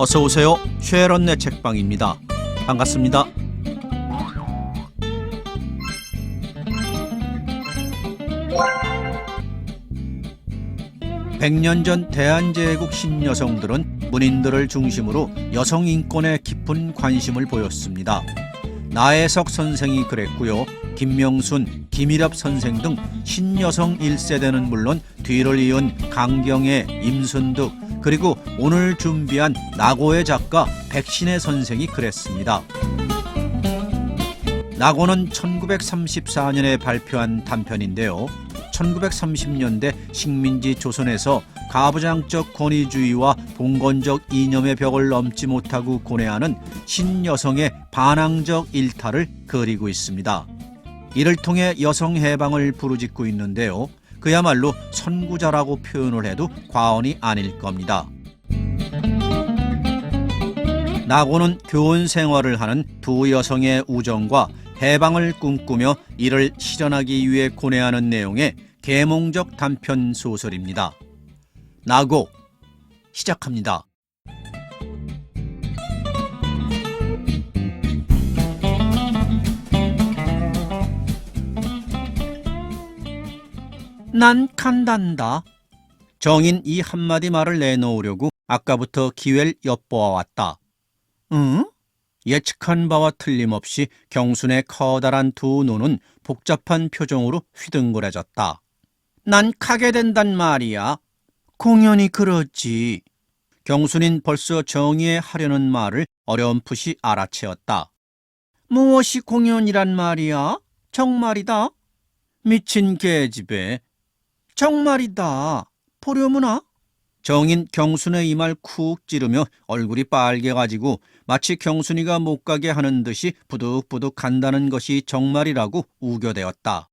어서 오세요. 쉐런네 책방입니다. 반갑습니다. 백년 전 대한제국 신여성들은 문인들을 중심으로 여성 인권에 깊은 관심을 보였습니다. 나혜석 선생이 그랬고요. 김명순, 김일엽 선생 등 신여성 1세대는 물론 뒤를 이은 강경애, 임순득 그리고 오늘 준비한 나고의 작가 백신혜 선생이 그랬습니다. 낙오는 1934년에 발표한 단편인데요. 1930년대 식민지 조선에서 가부장적 권위주의와 봉건적 이념의 벽을 넘지 못하고 고뇌하는 신여성의 반항적 일탈을 그리고 있습니다. 이를 통해 여성 해방을 부르짖고 있는데요. 그야말로 선구자라고 표현을 해도 과언이 아닐 겁니다. 나고는 교원 생활을 하는 두 여성의 우정과 해방을 꿈꾸며 이를 실현하기 위해 고뇌하는 내용의 계몽적 단편 소설입니다. 나고 시작합니다. 난 간단다. 정인 이 한마디 말을 내놓으려고 아까부터 기회를 엿보아 왔다. 응? 예측한 바와 틀림없이 경순의 커다란 두 눈은 복잡한 표정으로 휘둥그레졌다. 난 가게 된단 말이야. 공연이 그렇지. 경순인 벌써 정의에 하려는 말을 어렴풋이 알아채었다. 무엇이 공연이란 말이야? 정말이다. 미친 개집애. 정말이다. 보려무나? 정인 경순의 이말 쿡 찌르며 얼굴이 빨개가지고 마치 경순이가 못 가게 하는 듯이 부득부득 간다는 것이 정말이라고 우겨대었다.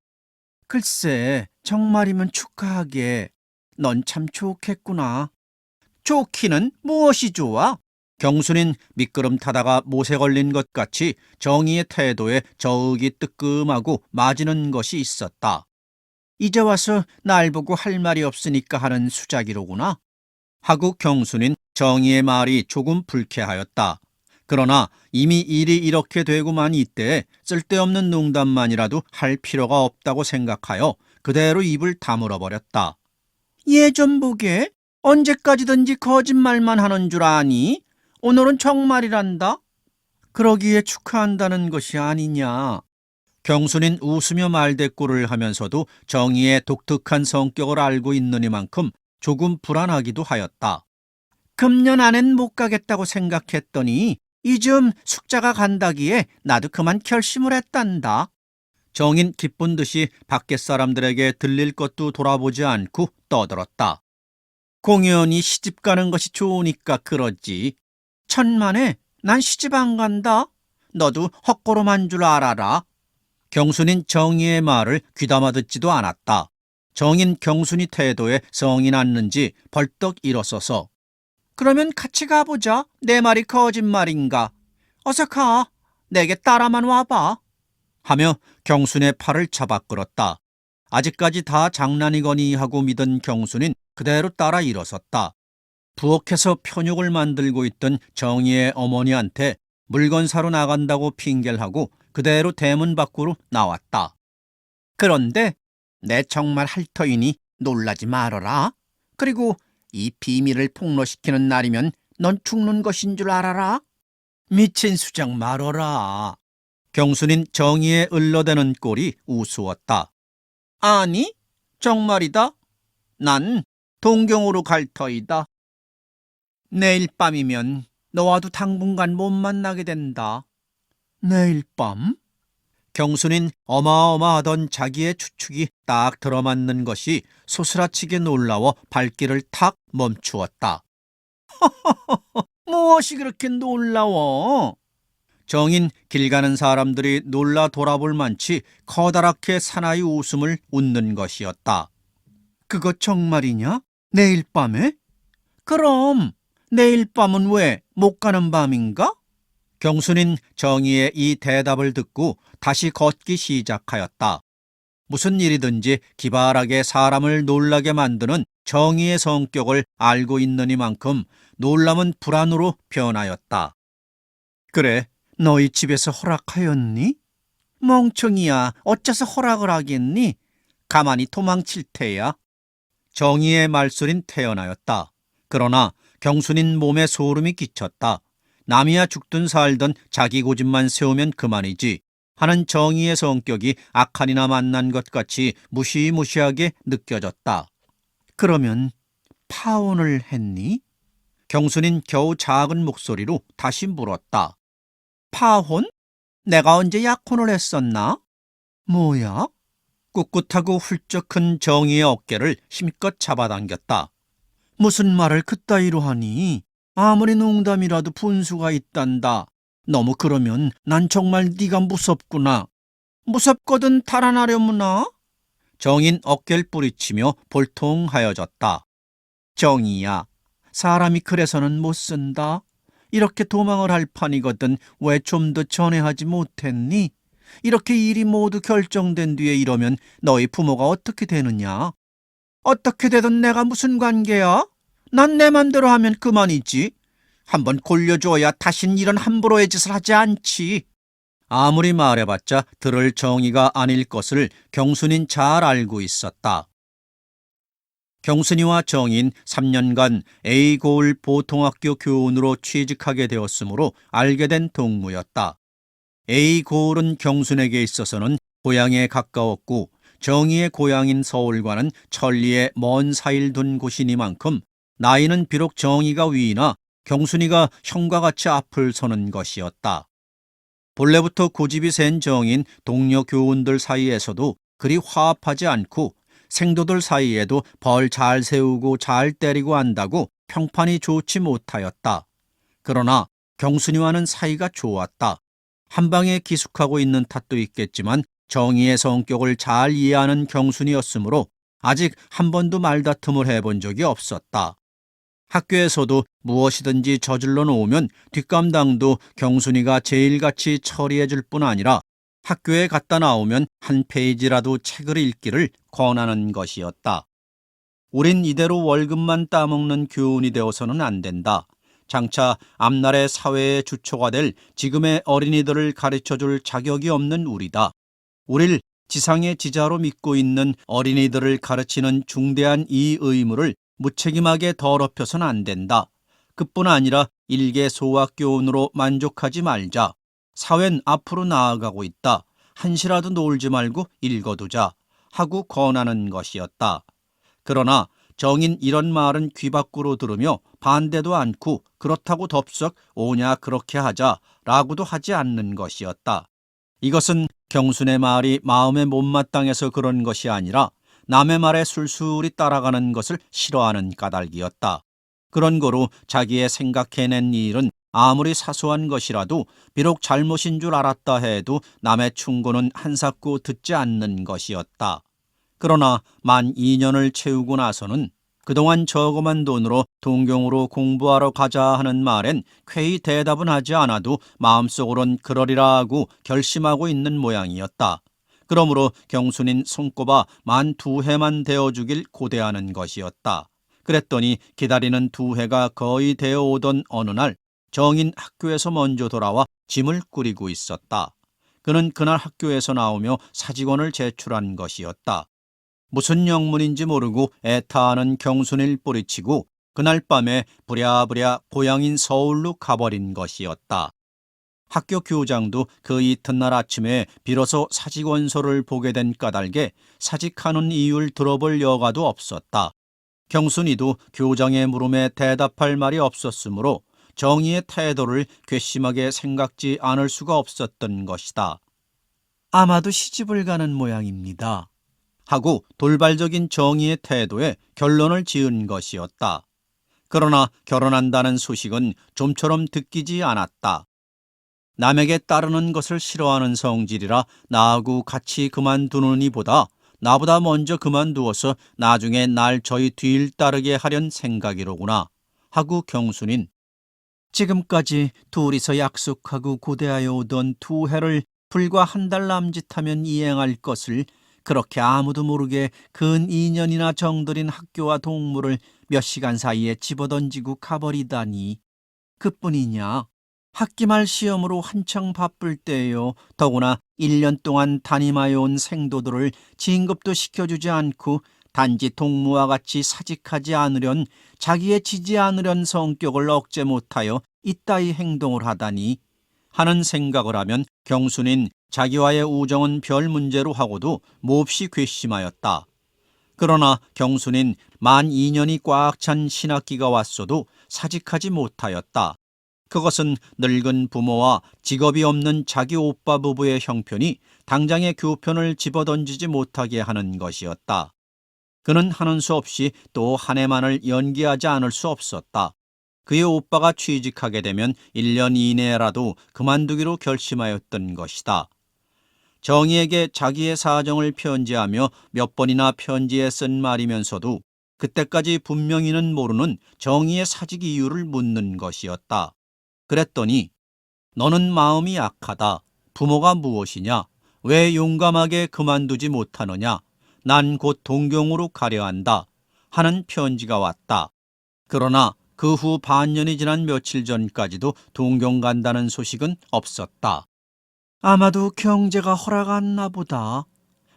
글쎄, 정말이면 축하하게. 넌 참 좋겠구나. 좋기는 무엇이 좋아? 경순인 미끄럼 타다가 못에 걸린 것 같이 정의의 태도에 저윽이 뜨끔하고 맞이는 것이 있었다. 이제 와서 날 보고 할 말이 없으니까 하는 수작이로구나. 하고 경순인 정의의 말이 조금 불쾌하였다. 그러나 이미 일이 이렇게 되고만 이때 쓸데없는 농담만이라도 할 필요가 없다고 생각하여 그대로 입을 다물어 버렸다. 예좀 보게. 언제까지든지 거짓말만 하는 줄 아니? 오늘은 정말이란다. 그러기에 축하한다는 것이 아니냐. 경순인 웃으며 말대꾸를 하면서도 정의의 독특한 성격을 알고 있느니만큼 조금 불안하기도 하였다. 금년 안엔 못 가겠다고 생각했더니 이즘 숙자가 간다기에 나도 그만 결심을 했단다. 정인 기쁜 듯이 밖에 사람들에게 들릴 것도 돌아보지 않고 떠들었다. 공연이 시집 가는 것이 좋으니까 그러지. 천만에 난 시집 안 간다. 너도 헛걸음한 줄 알아라. 경순인 정의의 말을 귀담아 듣지도 않았다. 정인 경순이 태도에 성이 났는지 벌떡 일어서서 그러면 같이 가보자. 내 말이 거짓말인가. 어서 가. 내게 따라만 와봐. 하며 경순의 팔을 잡아 끌었다. 아직까지 다 장난이거니 하고 믿은 경순인 그대로 따라 일어섰다. 부엌에서 편육을 만들고 있던 정의의 어머니한테 물건 사러 나간다고 핑계를 하고 그대로 대문 밖으로 나왔다. 그런데 내 정말 할 터이니 놀라지 말어라. 그리고 이 비밀을 폭로시키는 날이면 넌 죽는 것인 줄 알아라. 미친 수작 말어라. 경순인 정의에 을러대는 꼴이 우스웠다. 아니, 정말이다. 난 동경으로 갈 터이다. 내일 밤이면 너와도 당분간 못 만나게 된다. 내일 밤? 경순인 어마어마하던 자기의 추측이 딱 들어맞는 것이 소스라치게 놀라워 발길을 탁 멈추었다. 무엇이 그렇게 놀라워? 정인 길 가는 사람들이 놀라 돌아볼 만치 커다랗게 사나이 웃음을 웃는 것이었다. 그거 정말이냐? 내일 밤에? 그럼 내일 밤은 왜 못 가는 밤인가? 경순인 정의의 이 대답을 듣고 다시 걷기 시작하였다. 무슨 일이든지 기발하게 사람을 놀라게 만드는 정의의 성격을 알고 있느니만큼 놀람은 불안으로 변하였다. 그래, 너희 집에서 허락하였니? 멍청이야, 어째서 허락을 하겠니? 가만히 도망칠 테야. 정의의 말소린 태어나였다. 그러나 경순인 몸에 소름이 끼쳤다. 남이야 죽든 살든 자기 고집만 세우면 그만이지 하는 정의의 성격이 악한이나 만난 것 같이 무시무시하게 느껴졌다. 그러면 파혼을 했니? 경순인 겨우 작은 목소리로 다시 물었다. 파혼? 내가 언제 약혼을 했었나? 뭐야? 꿋꿋하고 훌쩍 큰 정의의 어깨를 힘껏 잡아당겼다. 무슨 말을 그따위로 하니? 아무리 농담이라도 분수가 있단다. 너무 그러면 난 정말 네가 무섭구나. 무섭거든 달아나려무나? 정인 어깨를 뿌리치며 볼통하여졌다. 정이야, 사람이 그래서는 못 쓴다. 이렇게 도망을 할 판이거든 왜 좀 더 전에 하지 못했니? 이렇게 일이 모두 결정된 뒤에 이러면 너희 부모가 어떻게 되느냐? 어떻게 되든 내가 무슨 관계야? 난 내 맘대로 하면 그만이지. 한번 골려줘야 다신 이런 함부로의 짓을 하지 않지. 아무리 말해봤자 들을 정의가 아닐 것을 경순인 잘 알고 있었다. 경순이와 정인 3년간 A고을 보통학교 교원으로 취직하게 되었으므로 알게 된 동무였다. A고을은 경순에게 있어서는 고향에 가까웠고 정의의 고향인 서울과는 천리에 먼 사이를 둔 곳이니만큼 나이는 비록 정의가 위이나 경순이가 형과 같이 앞을 서는 것이었다. 본래부터 고집이 센 정인 동료 교원들 사이에서도 그리 화합하지 않고 생도들 사이에도 벌 잘 세우고 잘 때리고 한다고 평판이 좋지 못하였다. 그러나 경순이와는 사이가 좋았다. 한 방에 기숙하고 있는 탓도 있겠지만 정의의 성격을 잘 이해하는 경순이었으므로 아직 한 번도 말다툼을 해본 적이 없었다. 학교에서도 무엇이든지 저질러 놓으면 뒷감당도 경순이가 제일같이 처리해 줄 뿐 아니라 학교에 갔다 나오면 한 페이지라도 책을 읽기를 권하는 것이었다. 우린 이대로 월급만 따먹는 교훈이 되어서는 안 된다. 장차 앞날의 사회의 주초가 될 지금의 어린이들을 가르쳐 줄 자격이 없는 우리다. 우릴 지상의 지자로 믿고 있는 어린이들을 가르치는 중대한 이 의무를 무책임하게 더럽혀선 안 된다. 그뿐 아니라 일개 소학교원으로 만족하지 말자. 사회는 앞으로 나아가고 있다. 한시라도 놀지 말고 읽어두자. 하고 권하는 것이었다. 그러나 정인 이런 말은 귀 밖으로 들으며 반대도 않고 그렇다고 덥석 오냐 그렇게 하자 라고도 하지 않는 것이었다. 이것은 경순의 말이 마음에 못마땅해서 그런 것이 아니라 남의 말에 술술이 따라가는 것을 싫어하는 까닭이었다. 그런 거로 자기의 생각해낸 일은 아무리 사소한 것이라도 비록 잘못인 줄 알았다 해도 남의 충고는 한사코 듣지 않는 것이었다. 그러나 만 2년을 채우고 나서는 그동안 저금한 돈으로 동경으로 공부하러 가자 하는 말엔 쾌히 대답은 하지 않아도 마음속으론 그러리라 하고 결심하고 있는 모양이었다. 그러므로 경순인 손꼽아 만 두 해만 되어주길 고대하는 것이었다. 그랬더니 기다리는 두 해가 거의 되어 오던 어느 날 정인 학교에서 먼저 돌아와 짐을 꾸리고 있었다. 그는 그날 학교에서 나오며 사직원을 제출한 것이었다. 무슨 영문인지 모르고 애타하는 경순일 뿌리치고 그날 밤에 부랴부랴 고향인 서울로 가버린 것이었다. 학교 교장도 그 이튿날 아침에 비로소 사직원서를 보게 된 까닭에 사직하는 이유를 들어볼 여가도 없었다. 경순이도 교장의 물음에 대답할 말이 없었으므로 정의의 태도를 괘씸하게 생각지 않을 수가 없었던 것이다. 아마도 시집을 가는 모양입니다. 하고 돌발적인 정의의 태도에 결론을 지은 것이었다. 그러나 결혼한다는 소식은 좀처럼 듣기지 않았다. 남에게 따르는 것을 싫어하는 성질이라 나하고 같이 그만두는 이보다 나보다 먼저 그만두어서 나중에 날 저희 뒤를 따르게 하련 생각이로구나 하고 경순인 지금까지 둘이서 약속하고 고대하여 오던 두 해를 불과 한 달 남짓하면 이행할 것을 그렇게 아무도 모르게 근 2년이나 정들인 학교와 동물을 몇 시간 사이에 집어던지고 가버리다니. 그뿐이냐? 학기 말 시험으로 한창 바쁠 때요. 더구나 1년 동안 담임하여 온 생도들을 진급도 시켜주지 않고 단지 동무와 같이 사직하지 않으련 자기의 지지 않으련 성격을 억제 못하여 이따위 행동을 하다니 하는 생각을 하면 경순인 자기와의 우정은 별 문제로 하고도 몹시 괘씸하였다. 그러나 경순인 만 2년이 꽉 찬 신학기가 왔어도 사직하지 못하였다. 그것은 늙은 부모와 직업이 없는 자기 오빠 부부의 형편이 당장의 교편을 집어던지지 못하게 하는 것이었다. 그는 하는 수 없이 또 한 해만을 연기하지 않을 수 없었다. 그의 오빠가 취직하게 되면 1년 이내라도 그만두기로 결심하였던 것이다. 정희에게 자기의 사정을 편지하며 몇 번이나 편지에 쓴 말이면서도 그때까지 분명히는 모르는 정희의 사직 이유를 묻는 것이었다. 그랬더니 너는 마음이 약하다. 부모가 무엇이냐? 왜 용감하게 그만두지 못하느냐? 난 곧 동경으로 가려 한다. 하는 편지가 왔다. 그러나 그 후 반년이 지난 며칠 전까지도 동경 간다는 소식은 없었다. 아마도 경제가 허락했나 보다.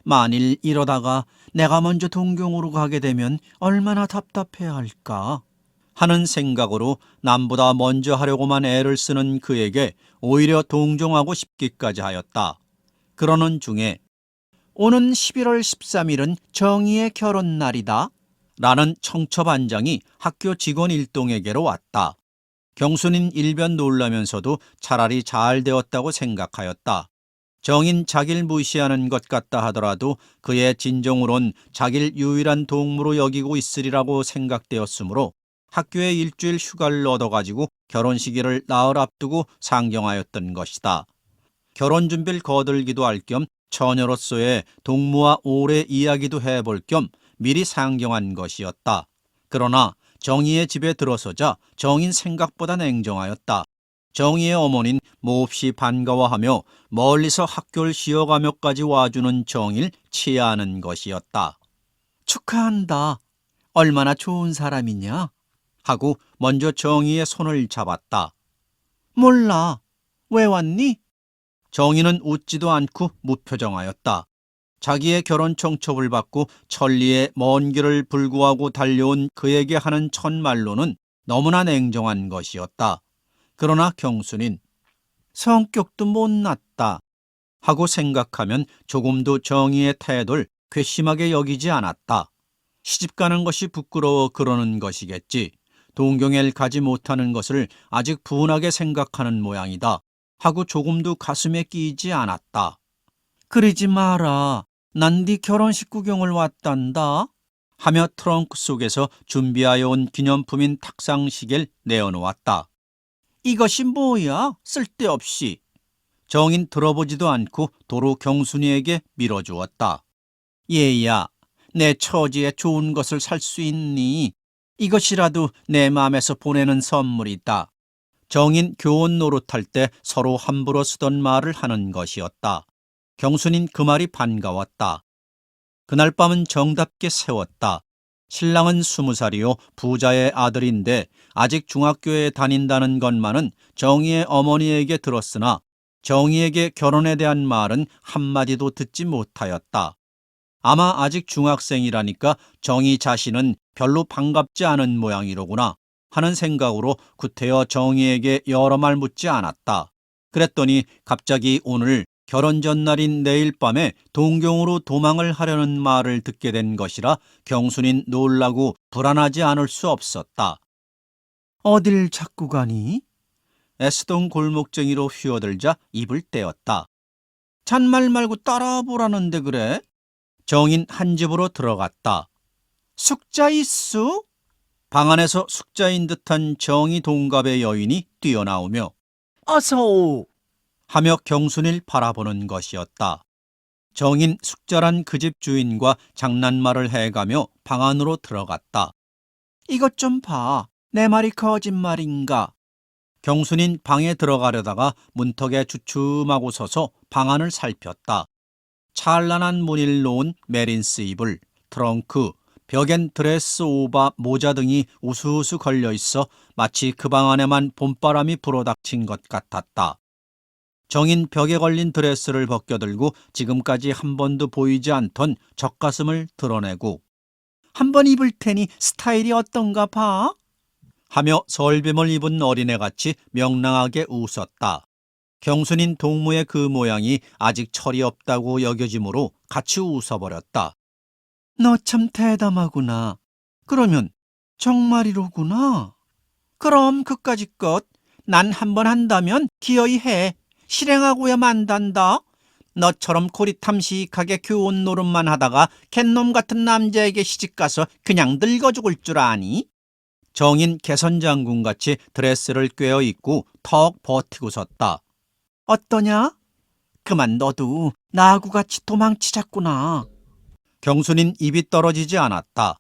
만일 이러다가 내가 먼저 동경으로 가게 되면 얼마나 답답해 할까? 하는 생각으로 남보다 먼저 하려고만 애를 쓰는 그에게 오히려 동정하고 싶기까지 하였다. 그러는 중에 오는 11월 13일은 정희의 결혼 날이다. 라는 청첩반장이 학교 직원 일동에게로 왔다. 경순인 일변 놀라면서도 차라리 잘 되었다고 생각하였다. 정인 자길 무시하는 것 같다 하더라도 그의 진정으론 자길 유일한 동무로 여기고 있으리라고 생각되었으므로 학교에 일주일 휴가를 얻어가지고 결혼식일을 나흘 앞두고 상경하였던 것이다. 결혼 준비를 거들기도 할 겸 처녀로서의 동무와 오래 이야기도 해볼 겸 미리 상경한 것이었다. 그러나 정희의 집에 들어서자 정인 생각보다 냉정하였다. 정희의 어머닌 몹시 반가워하며 멀리서 학교를 쉬어가며까지 와주는 정일 치하하는 것이었다. 축하한다. 얼마나 좋은 사람이냐? 하고 먼저 정희의 손을 잡았다. 몰라. 왜 왔니? 정희는 웃지도 않고 무표정하였다. 자기의 결혼 청첩을 받고 천리의 먼 길을 불구하고 달려온 그에게 하는 첫말로는 너무나 냉정한 것이었다. 그러나 경순인 성격도 못났다 하고 생각하면 조금도 정의의 태도를 괘씸하게 여기지 않았다. 시집가는 것이 부끄러워 그러는 것이겠지. 동경을 가지 못하는 것을 아직 분하게 생각하는 모양이다. 하고 조금도 가슴에 끼이지 않았다. 그러지 마라. 난 네 결혼식 구경을 왔단다. 하며 트렁크 속에서 준비하여 온 기념품인 탁상시계를 내어놓았다. 이것이 뭐야? 쓸데없이. 정인 들어보지도 않고 도로 경순이에게 밀어주었다. 얘야, 내 처지에 좋은 것을 살 수 있니? 이것이라도 내 마음에서 보내는 선물이다. 정인 교원 노릇할 때 서로 함부로 쓰던 말을 하는 것이었다. 경순인 그 말이 반가웠다. 그날 밤은 정답게 세웠다. 신랑은 스무 살이요 부자의 아들인데 아직 중학교에 다닌다는 것만은 정희의 어머니에게 들었으나 정희에게 결혼에 대한 말은 한마디도 듣지 못하였다. 아마 아직 중학생이라니까 정희 자신은 별로 반갑지 않은 모양이로구나 하는 생각으로 구태여 정희에게 여러 말 묻지 않았다. 그랬더니 갑자기 오늘 결혼 전날인 내일 밤에 동경으로 도망을 하려는 말을 듣게 된 것이라 경순인 놀라고 불안하지 않을 수 없었다. 어딜 자꾸 가니? 애쓰던 골목쟁이로 휘어들자 입을 떼었다. 잔말 말고 따라보라는데 그래? 정인 한 집으로 들어갔다. 숙자 있수? 방 안에서 숙자인 듯한 정의 동갑의 여인이 뛰어나오며 어서 오! 하며 경순이를 바라보는 것이었다. 정인 숙자란 그 집 주인과 장난말을 해가며 방 안으로 들어갔다. 이것 좀 봐. 내 말이 거짓말인가? 경순인 방에 들어가려다가 문턱에 주춤하고 서서 방 안을 살폈다. 찬란한 무늬를 놓은 메린스 이불, 트렁크, 벽엔 드레스 오바 모자 등이 우수우수 걸려 있어 마치 그 방 안에만 봄바람이 불어닥친 것 같았다. 정인 벽에 걸린 드레스를 벗겨들고 지금까지 한 번도 보이지 않던 젖가슴을 드러내고 한 번 입을 테니 스타일이 어떤가 봐? 하며 설빔을 입은 어린애같이 명랑하게 웃었다. 경순인 동무의 그 모양이 아직 철이 없다고 여겨지므로 같이 웃어버렸다. 너 참 대담하구나. 그러면 정말이로구나. 그럼 그까짓 것난 한 번 한다면 기어이 해. 실행하고야 만단다. 너처럼 고리탐식하게 교훈 노릇만 하다가 캣놈 같은 남자에게 시집가서 그냥 늙어 죽을 줄 아니? 정인 개선장군같이 드레스를 꿰어 입고 턱 버티고 섰다. 어떠냐? 그만 너도 나하고 같이 도망치자꾸나. 경순인 입이 떨어지지 않았다.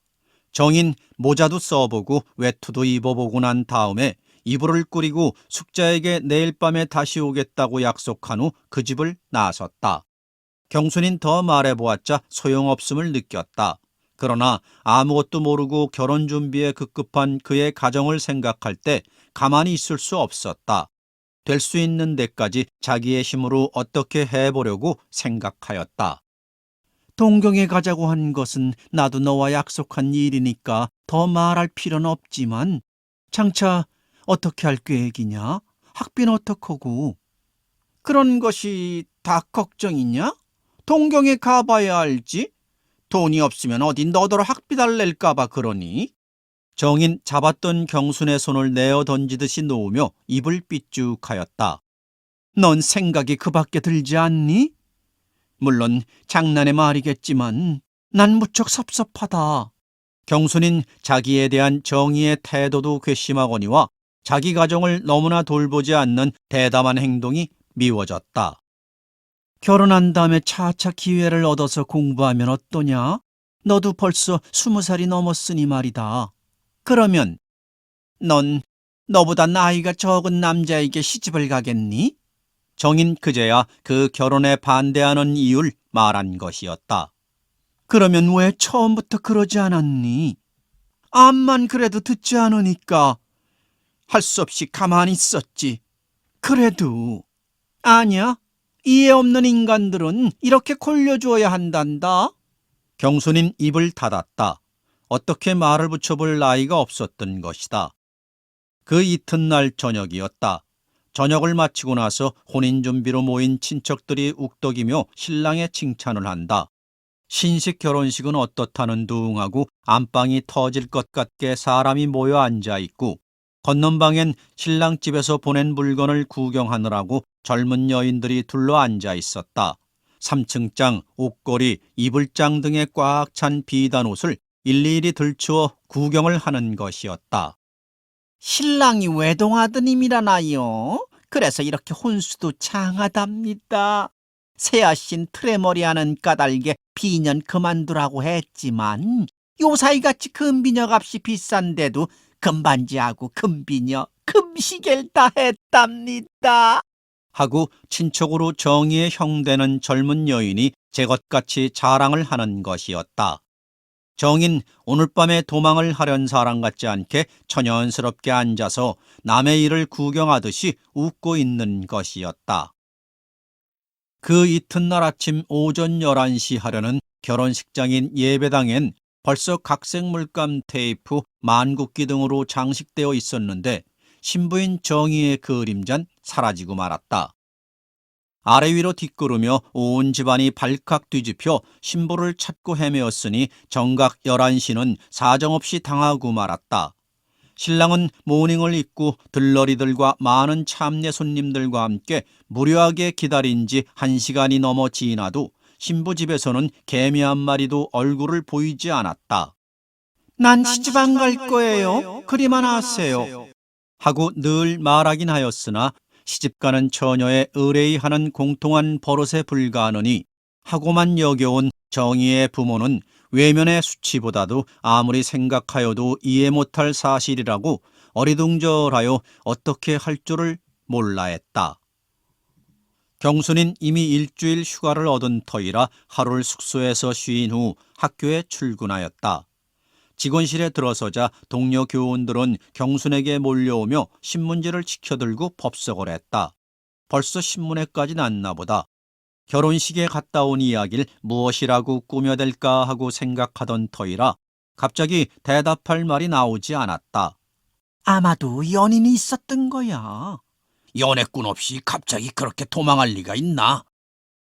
정인 모자도 써보고 외투도 입어보고 난 다음에 이불을 꾸리고 숙자에게 내일 밤에 다시 오겠다고 약속한 후 그 집을 나섰다. 경순인 더 말해보았자 소용없음을 느꼈다. 그러나 아무것도 모르고 결혼 준비에 급급한 그의 가정을 생각할 때 가만히 있을 수 없었다. 될 수 있는 데까지 자기의 힘으로 어떻게 해보려고 생각하였다. 동경에 가자고 한 것은 나도 너와 약속한 일이니까 더 말할 필요는 없지만 장차 어떻게 할 계획이냐? 학비는 어떡하고? 그런 것이 다 걱정이냐? 동경에 가봐야 알지? 돈이 없으면 어디 너더러 학비 달랠까봐 그러니? 정인 잡았던 경순의 손을 내어 던지듯이 놓으며 입을 삐쭉하였다. 넌 생각이 그 밖에 들지 않니? 물론 장난의 말이겠지만 난 무척 섭섭하다. 경순인 자기에 대한 정의의 태도도 괘씸하거니와 자기 가정을 너무나 돌보지 않는 대담한 행동이 미워졌다. 결혼한 다음에 차차 기회를 얻어서 공부하면 어떠냐? 너도 벌써 스무 살이 넘었으니 말이다. 그러면 넌 너보다 나이가 적은 남자에게 시집을 가겠니? 정인 그제야 그 결혼에 반대하는 이유를 말한 것이었다. 그러면 왜 처음부터 그러지 않았니? 암만 그래도 듣지 않으니까 할 수 없이 가만히 있었지. 그래도 아니야. 이해 없는 인간들은 이렇게 골려주어야 한단다. 경순인 입을 닫았다. 어떻게 말을 붙여볼 나이가 없었던 것이다. 그 이튿날 저녁이었다. 저녁을 마치고 나서 혼인 준비로 모인 친척들이 욱덕이며 신랑의 칭찬을 한다. 신식 결혼식은 어떻다는 둥하고 안방이 터질 것 같게 사람이 모여 앉아 있고 건넌방엔 신랑 집에서 보낸 물건을 구경하느라고 젊은 여인들이 둘러 앉아 있었다. 3층장, 옷걸이, 이불장 등에 꽉 찬 비단 옷을 일일이 들추어 구경을 하는 것이었다. 신랑이 외동아드님이라나요? 그래서 이렇게 혼수도 장하답니다. 새아신 트레머리 하는 까닭에 비년 그만두라고 했지만 요사이같이 금비녀 값이 비싼데도 금반지하고 금비녀, 금시계를 다 했답니다. 하고 친척으로 정의의 형되는 젊은 여인이 제것같이 자랑을 하는 것이었다. 정인 오늘 밤에 도망을 하려는 사람 같지 않게 천연스럽게 앉아서 남의 일을 구경하듯이 웃고 있는 것이었다. 그 이튿날 아침 오전 11시 하려는 결혼식장인 예배당엔 벌써 각색 물감 테이프, 만국기 등으로 장식되어 있었는데 신부인 정의의 그림잔 사라지고 말았다. 아래 위로 뒷걸으며 온 집안이 발칵 뒤집혀 신부를 찾고 헤매었으니 정각 11시는 사정없이 당하고 말았다. 신랑은 모닝을 입고 들러리들과 많은 참내 손님들과 함께 무료하게 기다린 지 한 시간이 넘어 지나도 신부 집에서는 개미 한 마리도 얼굴을 보이지 않았다. 난 시집 안 갈 거예요. 그리만 하세요. 하고 늘 말하긴 하였으나 시집가는 처녀의 의뢰하는 공통한 버릇에 불과하느니 하고만 여겨온 정의의 부모는 외면의 수치보다도 아무리 생각하여도 이해 못할 사실이라고 어리둥절하여 어떻게 할 줄을 몰라 했다. 경순인 이미 일주일 휴가를 얻은 터이라 하루를 숙소에서 쉰후 학교에 출근하였다. 직원실에 들어서자 동료 교원들은 경순에게 몰려오며 신문지를 치켜들고 법석을 했다. 벌써 신문에까지 났나 보다. 결혼식에 갔다 온 이야기를 무엇이라고 꾸며댈까 하고 생각하던 터이라 갑자기 대답할 말이 나오지 않았다. 아마도 연인이 있었던 거야. 연애꾼 없이 갑자기 그렇게 도망할 리가 있나?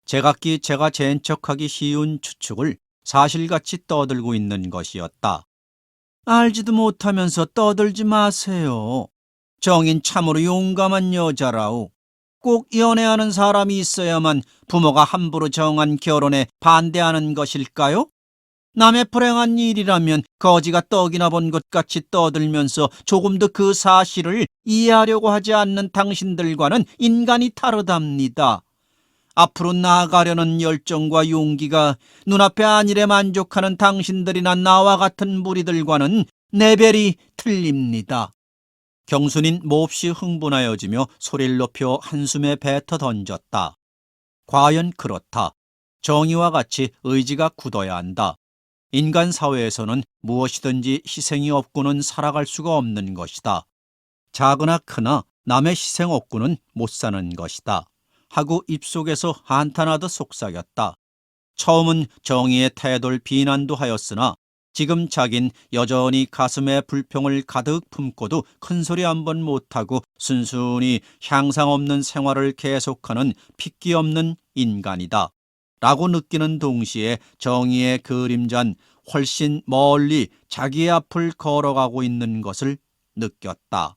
제각기 제가 재인 척하기 쉬운 추측을 사실같이 떠들고 있는 것이었다. 알지도 못하면서 떠들지 마세요. 정인 참으로 용감한 여자라오. 꼭 연애하는 사람이 있어야만 부모가 함부로 정한 결혼에 반대하는 것일까요? 남의 불행한 일이라면 거지가 떡이나 본 것 같이 떠들면서 조금도 그 사실을 이해하려고 하지 않는 당신들과는 인간이 다르답니다. 앞으로 나아가려는 열정과 용기가 눈앞의 안일에 만족하는 당신들이나 나와 같은 무리들과는 내별이 틀립니다. 경순인 몹시 흥분하여지며 소리를 높여 한숨에 뱉어 던졌다. 과연 그렇다. 정의와 같이 의지가 굳어야 한다. 인간 사회에서는 무엇이든지 희생이 없고는 살아갈 수가 없는 것이다. 작으나 크나 남의 희생 없고는 못 사는 것이다. 하고 입속에서 한탄하듯 속삭였다. 처음은 정의의 태도를 비난도 하였으나 지금 자긴 여전히 가슴에 불평을 가득 품고도 큰 소리 한 번 못하고 순순히 향상 없는 생활을 계속하는 핏기 없는 인간이다. 라고 느끼는 동시에 정의의 그림자는 훨씬 멀리 자기의 앞을 걸어가고 있는 것을 느꼈다.